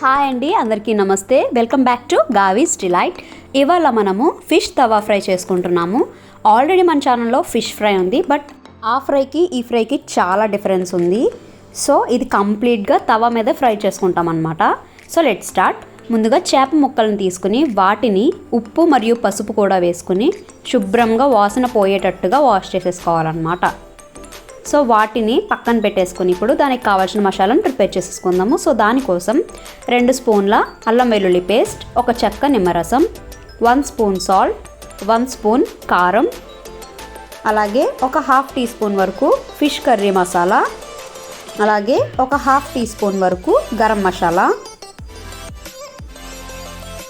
Hi అండి అందరికీ నమస్తే. Welcome back to Gavis delight ఇవాళ మనము ఫిష్ తవా ఫ్రై చేసుకుంటున్నాము. ఆల్రెడీ మన ఛానల్లో ఫిష్ ఫ్రై ఉంది బట్ ఆ ఫ్రైకి ఈ ఫ్రైకి చాలా డిఫరెన్స్ ఉంది. సో ఇది కంప్లీట్గా తవా మీద ఫ్రై చేసుకుంటాం అనమాట సో లెట్ స్టార్ట్ ముందుగా చేప ముక్కలను తీసుకుని వాటిని ఉప్పు మరియు పసుపు కూడా వేసుకుని శుభ్రంగా వాసన పోయేటట్టుగా వాష్ చేసేసుకోవాలన్నమాట. సో వాటిని పక్కన పెట్టేసుకుని ఇప్పుడు దానికి కావాల్సిన మసాలాను ప్రిపేర్ చేసేసుకుందాము. సో దానికోసం రెండు స్పూన్ల అల్లం వెల్లుల్లి పేస్ట్ ఒక చెక్క నిమ్మరసం one spoon salt one spoon కారం అలాగే ఒక హాఫ్ టీ స్పూన్ వరకు ఫిష్ కర్రీ మసాలా అలాగే ఒక హాఫ్ టీ స్పూన్ వరకు గరం మసాలా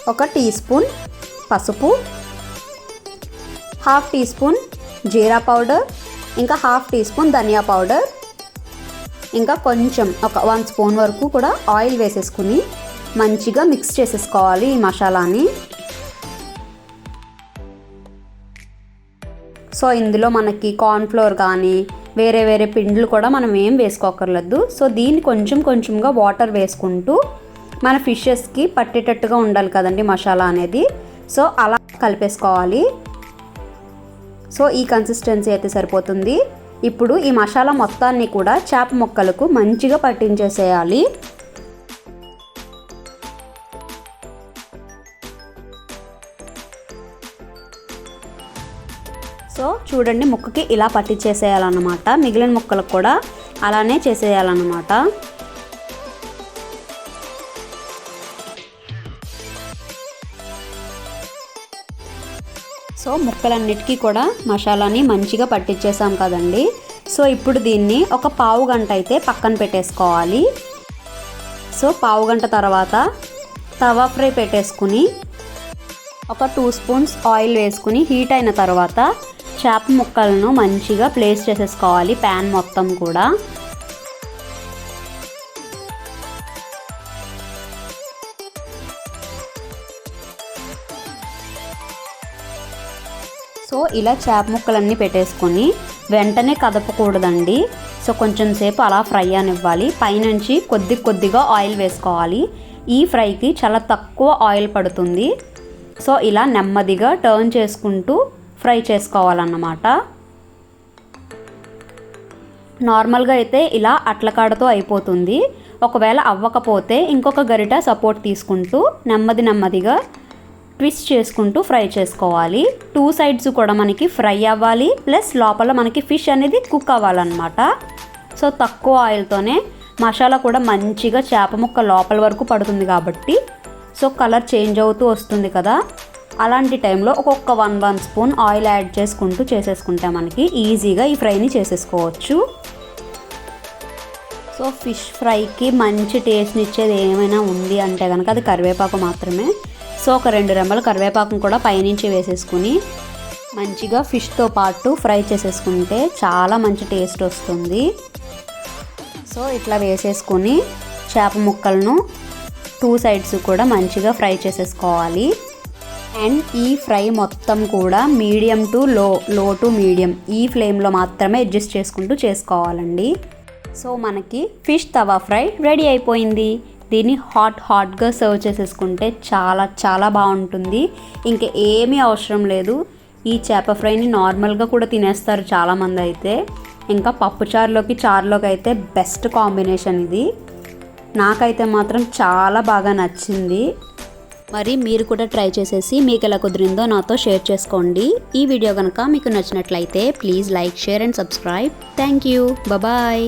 ఒక టీ స్పూన్ పసుపు half teaspoon jeera powder ఇంకా హాఫ్ టీ స్పూన్ ధనియా పౌడర్ ఇంకా కొంచెం ఒక వన్ స్పూన్ వరకు కూడా ఆయిల్ వేసేసుకుని మంచిగా మిక్స్ చేసేసుకోవాలి ఈ మసాలాని. సో ఇందులో మనకి కార్న్ఫ్లోర్ కానీ వేరే వేరే పిండిలు కూడా మనం ఏం వేసుకోకర్లేదు. సో దీన్ని కొంచెం కొంచెంగా వాటర్ వేసుకుంటూ మన ఫిషెస్కి పట్టేటట్టుగా ఉండాలి కదండి మసాలా అనేది. సో అలా కలిపేసుకోవాలి. సో ఈ కన్సిస్టెన్సీ అయితే సరిపోతుంది. ఇప్పుడు ఈ మసాలా మొత్తాన్ని కూడా చేప ముక్కలకు మంచిగా పట్టించేసేయాలి. సో చూడండి ముక్కకి ఇలా పట్టించేసేయాలన్నమాట. మిగిలిన ముక్కలకు కూడా అలానే చేసేయాలన్నమాట. సో ముక్కలన్నిటికీ కూడా మసాలాని మంచిగా పట్టించేసాం కదండి. సో ఇప్పుడు దీన్ని ఒక పావు గంట అయితే పక్కన పెట్టేసుకోవాలి. సో పావు గంట తర్వాత తవా ఫ్రై పెట్టేసుకుని ఒక టూ స్పూన్స్ ఆయిల్ వేసుకుని హీట్ అయిన తర్వాత చేప ముక్కలను మంచిగా ప్లేస్ చేసేసుకోవాలి ప్యాన్ మొత్తం కూడా. సో ఇలా చేప ముక్కలన్నీ పెట్టేసుకొని వెంటనే కదపకూడదండి. సో కొంచెం సేపు అలా ఫ్రై అనివ్వాలి. పైనుంచి కొద్ది కొద్దిగా ఆయిల్ వేసుకోవాలి. ఈ ఫ్రైకి చాలా తక్కువ ఆయిల్ పడుతుంది. సో ఇలా నెమ్మదిగా టర్న్ చేసుకుంటూ ఫ్రై చేసుకోవాలన్నమాట. నార్మల్గా అయితే ఇలా అట్లకాడతో అయిపోతుంది. ఒకవేళ అవ్వకపోతే ఇంకొక గరిట సపోర్ట్ తీసుకుంటూ నెమ్మది నెమ్మదిగా ట్విస్ట్ చేసుకుంటూ ఫ్రై చేసుకోవాలి. టూ సైడ్స్ కూడా మనకి ఫ్రై అవ్వాలి. ప్లస్ లోపల మనకి ఫిష్ అనేది కుక్ అవ్వాలన్నమాట. సో తక్కువ ఆయిల్తోనే మసాలా కూడా మంచిగా చేప ముక్క లోపల వరకు పడుతుంది కాబట్టి. సో కలర్ చేంజ్ అవుతూ వస్తుంది కదా. అలాంటి టైంలో ఒక్కొక్క one one spoon oil add చేసుకుంటూ చేసేసుకుంటే మనకి ఈజీగా ఈ ఫ్రైని చేసేసుకోవచ్చు. సో ఫిష్ ఫ్రైకి మంచి టేస్ట్ని ఇచ్చేది ఏమైనా ఉంది అంటే కనుక అది కరివేపాకు మాత్రమే. సో ఒక రెండు రెమ్మలు కరివేపాకును కూడా పైనుంచి వేసేసుకుని మంచిగా ఫిష్తో పాటు ఫ్రై చేసేసుకుంటే చాలా మంచి టేస్ట్ వస్తుంది. సో ఇట్లా వేసేసుకొని చేప ముక్కలను టూ సైడ్స్ కూడా మంచిగా ఫ్రై చేసేసుకోవాలి. అండ్ ఈ ఫ్రై మొత్తం కూడా మీడియం టు లో లో టు మీడియం ఈ ఫ్లేమ్లో మాత్రమే అడ్జస్ట్ చేసుకుంటూ చేసుకోవాలండి. సో మనకి ఫిష్ తవా ఫ్రై రెడీ అయిపోయింది. దీన్ని హాట్ హాట్గా సర్వ్ చేసేసుకుంటే చాలా చాలా బాగుంటుంది. ఇంకా ఏమీ అవసరం లేదు. ఈ చేప ఫ్రైని నార్మల్గా కూడా తినేస్తారు చాలామంది అయితే. ఇంకా పప్పుచారులోకి చారులోకి అయితే బెస్ట్ కాంబినేషన్ ఇది. నాకైతే మాత్రం చాలా బాగా నచ్చింది. మరి మీరు కూడా ట్రై చేసేసి మీకు ఎలా కుదిరిందో నాతో షేర్ చేసుకోండి. ఈ వీడియో కనుక మీకు నచ్చినట్లయితే please like share and subscribe. Thank you. Bye